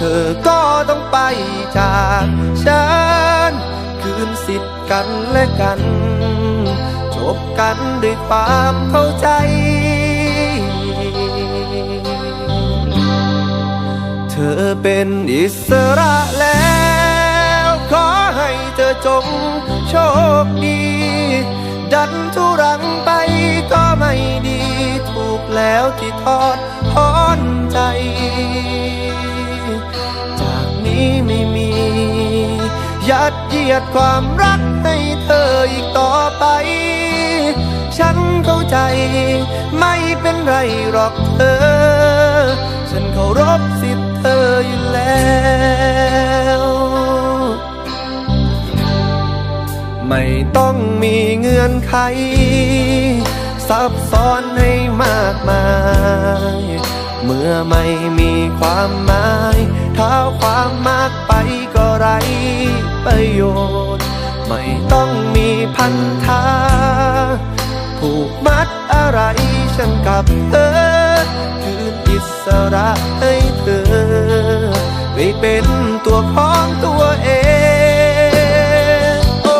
เธอก็ต้องไปจากฉัน คืนสิทธิ์กันและกัน จบกันด้วยความเข้าใจ เธอเป็นอิสระแล้ว ขอให้เธอจงโชคดี ดันทุรังไปก็ไม่ดี ถูกแล้วที่ทอดทอนใจ นี้ไม่มี ยัดเยียดความรักให้เธออีกต่อไป ฉันเข้าใจ ไม่เป็นไรหรอกเธอ ฉันเคารพสิทธิ์เธออยู่แล้วไม่ต้องมีเงื่อนไข ซับซ้อนให้มากมาย เมื่อไม่มีความหมายถ้าความมากไปก็ไรประโยชน์ ไม่ต้องมีพันธะผูกมัดอะไรฉันกับเธอ คืนอิสระให้เธอไปเป็นตัวของตัวเองโอ้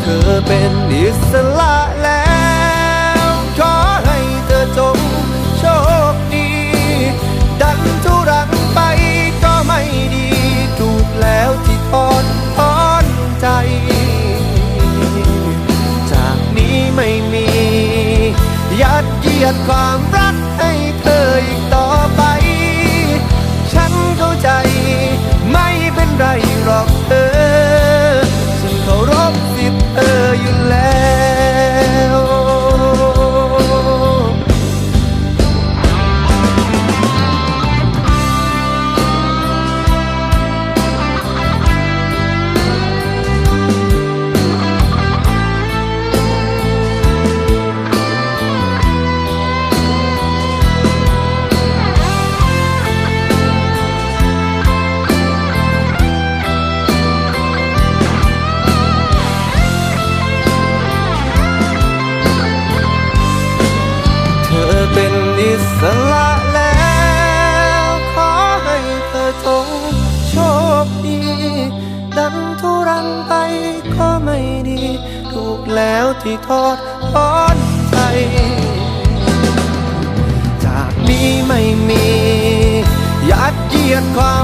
เธอเป็นอิสระ ยัดเยียดความรัก ดันทุรังไปก็ไม่ดี ถูกแล้วที่ทอดทอนใจจากนี้ไม่มี ยัดเยียดความ